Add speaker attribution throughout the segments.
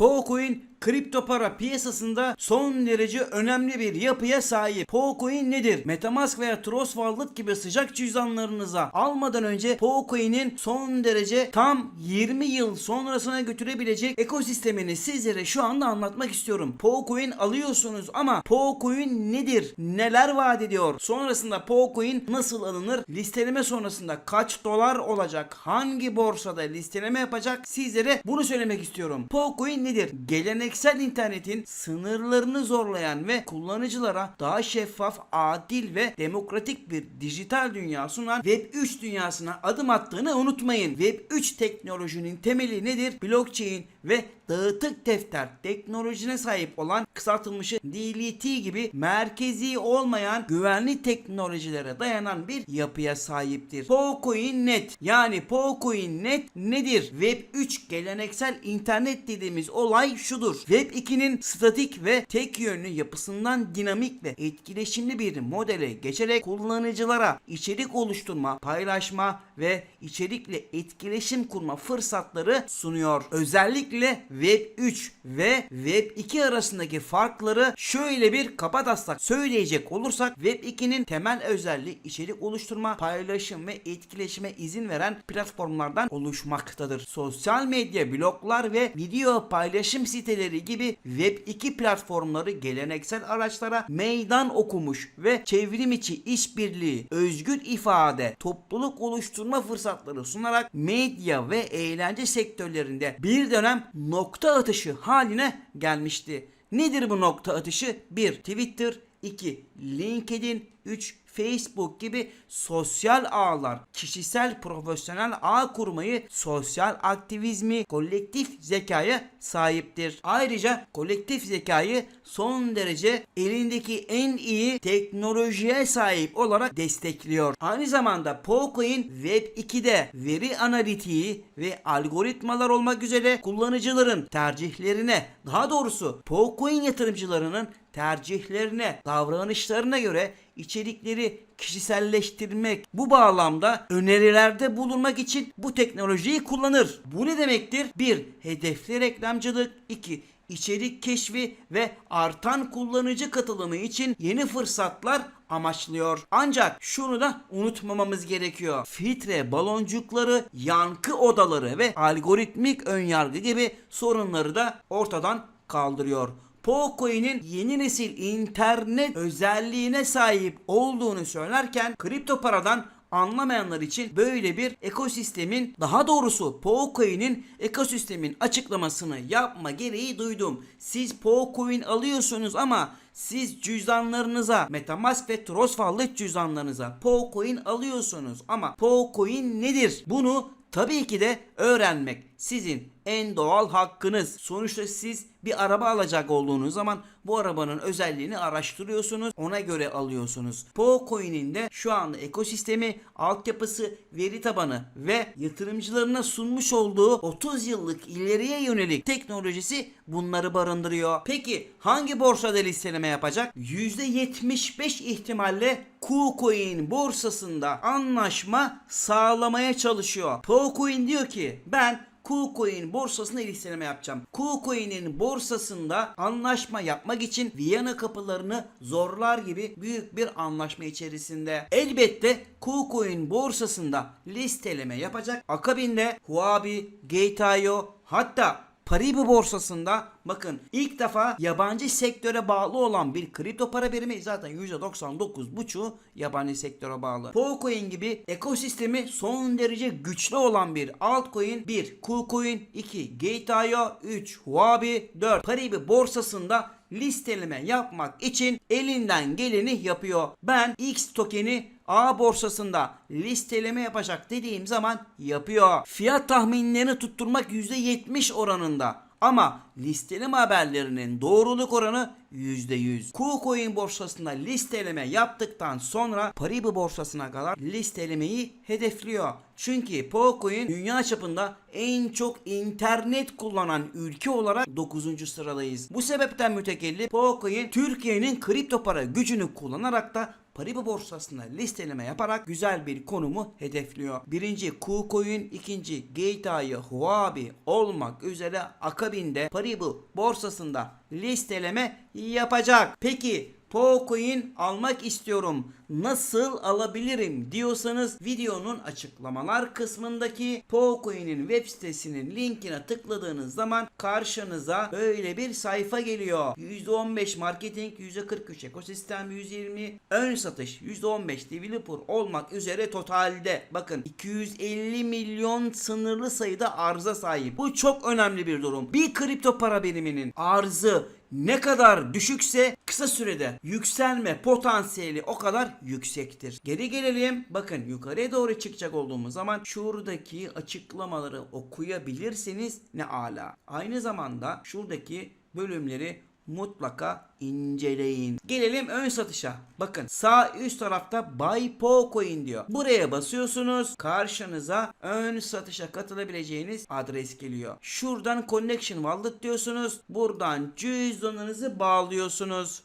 Speaker 1: Pocoin kripto para piyasasında son derece önemli bir yapıya sahip. Pocoin nedir? Metamask veya Trust Wallet gibi sıcak cüzdanlarınıza almadan önce Pocoin'in son derece tam 20 yıl sonrasına götürebilecek ekosistemini sizlere şu anda anlatmak istiyorum. Pocoin alıyorsunuz ama Pocoin nedir? Neler vaat ediyor? Sonrasında Pocoin nasıl alınır? Listeleme sonrasında kaç dolar olacak? Hangi borsada listeleme yapacak? Sizlere bunu söylemek istiyorum. Pocoin nedir? Geleneksel internetin sınırlarını zorlayan ve kullanıcılara daha şeffaf, adil ve demokratik bir dijital dünya sunan Web 3 dünyasına adım attığını unutmayın. Web 3 teknolojinin temeli nedir? Blockchain ve dağıtık defter teknolojisine sahip olan kısaltılmışı DLT gibi merkezi olmayan güvenli teknolojilere dayanan bir yapıya sahiptir. Pocoin Net yani Pocoin Net nedir? Web 3 geleneksel internet dediğimiz olay şudur. Web 2'nin statik ve tek yönlü yapısından dinamik ve etkileşimli bir modele geçerek kullanıcılara içerik oluşturma, paylaşma ve içerikle etkileşim kurma fırsatları sunuyor. Özellikle Web 3 ve Web 2 arasındaki farkları şöyle bir kaba taslak söyleyecek olursak Web 2'nin temel özelliği içerik oluşturma, paylaşım ve etkileşime izin veren platformlardan oluşmaktadır. Sosyal medya, bloglar ve video paylaşım siteleri gibi Web 2 platformları geleneksel araçlara meydan okumuş ve çevrim içi işbirliği, özgür ifade, topluluk oluşturma fırsatları sunarak medya ve eğlence sektörlerinde bir dönem nokta atışı haline gelmişti. Nedir bu nokta atışı? 1. Twitter 2. LinkedIn 3. Facebook gibi sosyal ağlar, kişisel profesyonel ağ kurmayı, sosyal aktivizmi, kolektif zekaya sahiptir. Ayrıca kolektif zekayı son derece elindeki en iyi teknolojiye sahip olarak destekliyor. Aynı zamanda Pocoin Web 2'de veri analitiği ve algoritmalar olmak üzere kullanıcıların tercihlerine, daha doğrusu Pocoin yatırımcılarının tercihlerine, davranışlarına göre içerikleri kişiselleştirmek bu bağlamda önerilerde bulunmak için bu teknolojiyi kullanır. Bu ne demektir? 1. Hedefli reklamcılık 2. içerik keşfi ve artan kullanıcı katılımı için yeni fırsatlar amaçlıyor. Ancak şunu da unutmamamız gerekiyor. Filtre baloncukları, yankı odaları ve algoritmik önyargı gibi sorunları da ortadan kaldırıyor. Pocoin'in yeni nesil internet özelliğine sahip olduğunu söylerken kripto paradan anlamayanlar için böyle bir ekosistemin daha doğrusu Pocoin'in ekosistemin açıklamasını yapma gereği duydum. Siz Pocoin alıyorsunuz ama siz cüzdanlarınıza Metamask ve Trust Wallet cüzdanlarınıza Pocoin alıyorsunuz ama Pocoin nedir? Bunu tabii ki de öğrenmek sizin en doğal hakkınız. Sonuçta siz bir araba alacak olduğunuz zaman bu arabanın özelliğini araştırıyorsunuz. Ona göre alıyorsunuz. Pocoin'in de şu anda ekosistemi, altyapısı, veri tabanı ve yatırımcılarına sunmuş olduğu 30 yıllık ileriye yönelik teknolojisi bunları barındırıyor. Peki hangi borsada listeleme yapacak? %75 ihtimalle KuCoin borsasında anlaşma sağlamaya çalışıyor. PoCoin diyor ki ben KuCoin borsasına listeleme yapacağım. KuCoin'in borsasında anlaşma yapmak için Viyana kapılarını zorlar gibi büyük bir anlaşma içerisinde. Elbette KuCoin borsasında listeleme yapacak. Akabinde Huobi, Gate.io hatta Paribu borsasında bakın ilk defa yabancı sektöre bağlı olan bir kripto para birimi zaten %99,5'u yabancı sektöre bağlı. Pocoin gibi ekosistemi son derece güçlü olan bir altcoin 1. KuCoin 2. Gate.io 3. Huobi 4. Paribu borsasında listeleme yapmak için elinden geleni yapıyor. Ben X tokeni A borsasında listeleme yapacak dediğim zaman yapıyor. Fiyat tahminlerini tutturmak %70 oranında. Ama listeleme haberlerinin doğruluk oranı %100. KuCoin borsasında listeleme yaptıktan sonra Paribu borsasına kadar listelemeyi hedefliyor. Çünkü Pocoin dünya çapında en çok internet kullanan ülke olarak 9. sıradayız. Bu sebepten mütekelli Pocoin Türkiye'nin kripto para gücünü kullanarak da Paribu borsasında listeleme yaparak güzel bir konumu hedefliyor. Birinci KuCoin, ikinci Geita'yı Huobi olmak üzere akabinde Paribu borsasında listeleme yapacak. Peki Pocoin almak istiyorum. Nasıl alabilirim diyorsanız videonun açıklamalar kısmındaki Pocoin'in web sitesinin linkine tıkladığınız zaman karşınıza böyle bir sayfa geliyor. %15 marketing, %43 ekosistem, %20 ön satış, %15 developer olmak üzere totalde bakın 250 milyon sınırlı sayıda arıza sahip. Bu çok önemli bir durum. Bir kripto para biriminin arzı ne kadar düşükse kısa sürede yükselme potansiyeli o kadar yüksektir. Geri gelelim. Bakın yukarıya doğru çıkacak olduğumuz zaman şuradaki açıklamaları okuyabilirsiniz ne ala. Aynı zamanda şuradaki bölümleri mutlaka inceleyin. Gelelim ön satışa. Bakın sağ üst tarafta Buy Coin diyor. Buraya basıyorsunuz. Karşınıza ön satışa katılabileceğiniz adres geliyor. Şuradan Connection Wallet diyorsunuz. Buradan cüzdanınızı bağlıyorsunuz.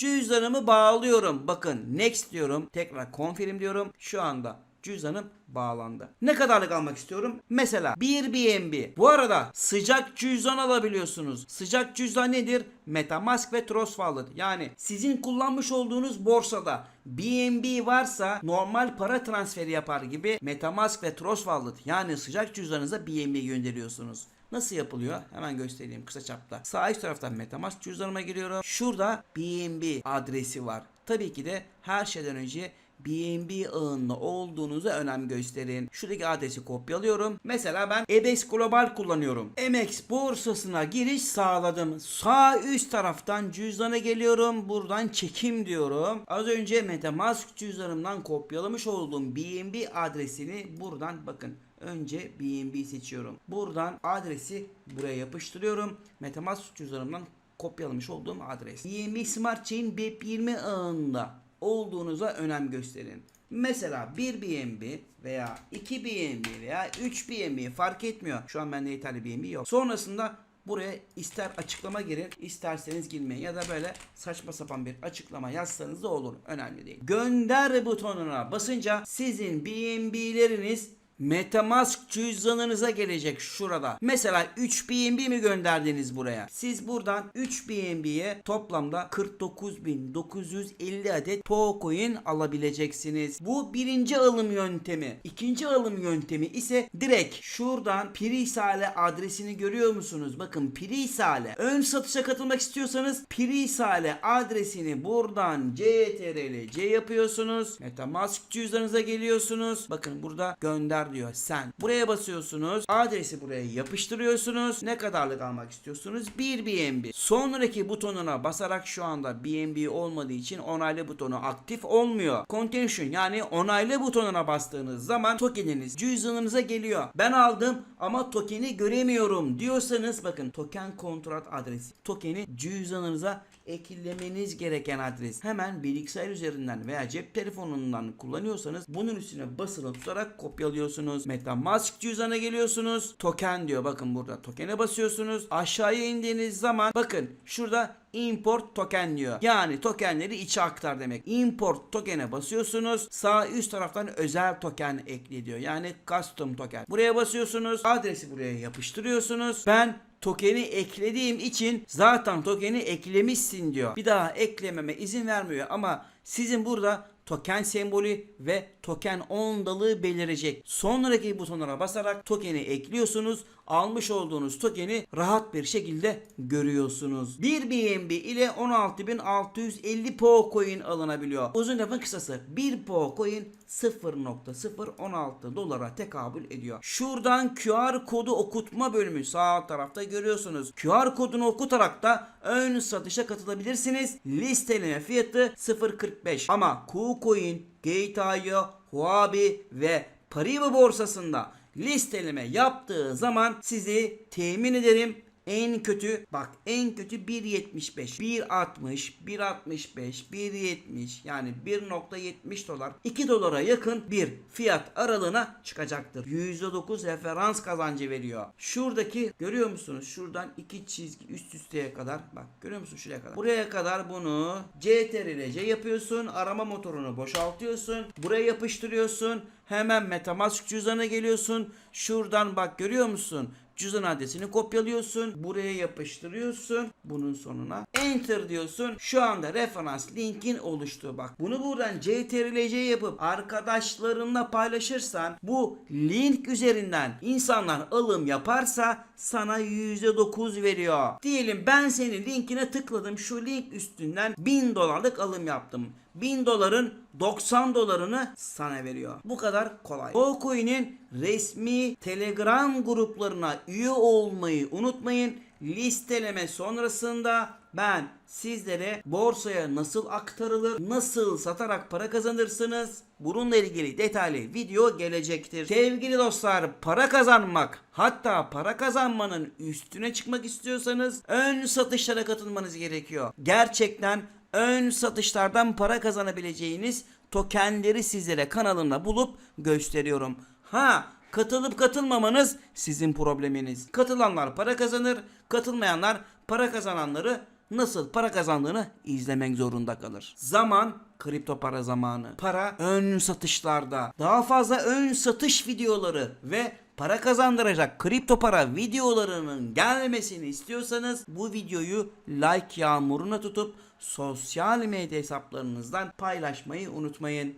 Speaker 1: Cüzdanımı bağlıyorum. Bakın next diyorum. Tekrar confirm diyorum. Şu anda cüzdanım bağlandı. Ne kadarlık almak istiyorum? Mesela 1 BNB. Bu arada sıcak cüzdan alabiliyorsunuz. Sıcak cüzdan nedir? Metamask ve Trust Wallet. Yani sizin kullanmış olduğunuz borsada BNB varsa normal para transferi yapar gibi Metamask ve Trust Wallet yani sıcak cüzdanınıza BNB gönderiyorsunuz. Nasıl yapılıyor? Hemen göstereyim kısa çapta. Sağ üst taraftan Metamask cüzdanıma giriyorum. Şurada BNB adresi var. Tabii ki de her şeyden önce BNB ağında olduğunuza önem gösterin. Şuradaki adresi kopyalıyorum. Mesela ben EBEX Global kullanıyorum. MX borsasına giriş sağladım. Sağ üst taraftan cüzdana geliyorum. Buradan çekim diyorum. Az önce Metamask cüzdanımdan kopyalamış olduğum BNB adresini buradan bakın Önce BNB seçiyorum. Buradan adresi buraya yapıştırıyorum. Metamask cüzdanımdan kopyalamış olduğum adres. BNB Smart Chain BEP20 ağında olduğunuza önem gösterin. Mesela 1 BNB veya 2 BNB veya 3 BNB fark etmiyor. Şu an bende yeterli BNB yok. Sonrasında buraya ister açıklama girin isterseniz girmeyin ya da böyle saçma sapan bir açıklama yazsanız da olur. Önemli değil. Gönder butonuna basınca sizin BNB'leriniz Metamask cüzdanınıza gelecek şurada. Mesela 3 BNB mi gönderdiniz buraya? Siz buradan 3 BNB'ye toplamda 49.950 adet Pocoin alabileceksiniz. Bu birinci alım yöntemi. İkinci alım yöntemi ise direkt şuradan Pirisale adresini görüyor musunuz? Bakın Pirisale. Ön satışa katılmak istiyorsanız Pirisale adresini buradan CTRL-C yapıyorsunuz. Metamask cüzdanınıza geliyorsunuz. Bakın burada gönder diyor sen. Buraya basıyorsunuz. Adresi buraya yapıştırıyorsunuz. Ne kadarlık almak istiyorsunuz? 1 BNB. Sonraki butonuna basarak şu anda BNB olmadığı için onaylı butonu aktif olmuyor. Continuation yani onaylı butonuna bastığınız zaman tokeniniz cüzdanınıza geliyor. Ben aldım ama tokeni göremiyorum diyorsanız bakın token kontrat adresi. Tokeni cüzdanınıza eklemeniz gereken adres. Hemen bilgisayar üzerinden veya cep telefonundan kullanıyorsanız bunun üstüne basılı tutarak kopyalıyorsunuz. Metamask cüzdana geliyorsunuz. Token diyor bakın burada. Tokene basıyorsunuz. Aşağıya indiğiniz zaman bakın şurada import token diyor. Yani tokenleri içe aktar demek. Import tokene basıyorsunuz. Sağ üst taraftan özel token ekle diyor. Yani custom token. Buraya basıyorsunuz. Adresi buraya yapıştırıyorsunuz. Ben tokeni eklediğim için zaten tokeni eklemişsin diyor. Bir daha eklememe izin vermiyor ama sizin burada token sembolü ve token ondalığı belirecek. Sonraki butonlara basarak tokeni ekliyorsunuz. Almış olduğunuz tokeni rahat bir şekilde görüyorsunuz. 1 BNB ile 16.650 Po coin alınabiliyor. Uzun lafın kısası 1 Po coin 0.016 dolara tekabül ediyor. Şuradan QR kodu okutma bölümü sağ tarafta görüyorsunuz. QR kodunu okutarak da ön satışa katılabilirsiniz. Listeleme fiyatı 0.45 ama KuCoin, Gate.io, Huobi ve Paribu borsasında listeleme yaptığı zaman sizi temin ederim En kötü bak en kötü 1.75, 1.60, 1.65, 1.70 yani 1.70 dolar 2 dolara yakın bir fiyat aralığına çıkacaktır. %9 referans kazancı veriyor. Şuradaki görüyor musunuz? Şuradan iki çizgi üst üsteye kadar bak görüyor musun şuraya kadar. Buraya kadar bunu CTRL C yapıyorsun. Arama motorunu boşaltıyorsun. Buraya yapıştırıyorsun. Hemen Metamask cüzdanına geliyorsun. Şuradan bak görüyor musun? Cüzdan adresini kopyalıyorsun. Buraya yapıştırıyorsun. Bunun sonuna enter diyorsun. Şu anda referans linkin oluştu. Bak bunu buradan CTRL-C yapıp arkadaşlarınla paylaşırsan bu link üzerinden insanlar alım yaparsa sana %9 veriyor. Diyelim ben senin linkine tıkladım. Şu link üstünden 1000 dolarlık alım yaptım. 1000 doların 90 dolarını sana veriyor. Bu kadar kolay. Dogecoin'in resmi Telegram gruplarına üye olmayı unutmayın. Listeleme sonrasında ben sizlere borsaya nasıl aktarılır, nasıl satarak para kazanırsınız bununla ilgili detaylı video gelecektir. Sevgili dostlar para kazanmak hatta para kazanmanın üstüne çıkmak istiyorsanız ön satışlara katılmanız gerekiyor. Gerçekten ön satışlardan para kazanabileceğiniz tokenleri sizlere kanalımda bulup gösteriyorum. Ha katılıp katılmamanız sizin probleminiz. Katılanlar para kazanır, katılmayanlar para kazananları nasıl para kazandığını izlemek zorunda kalır. Zaman kripto para zamanı. Para ön satışlarda. Daha fazla ön satış videoları ve para kazandıracak kripto para videolarının gelmesini istiyorsanız bu videoyu like yağmuruna tutup sosyal medya hesaplarınızdan paylaşmayı unutmayın.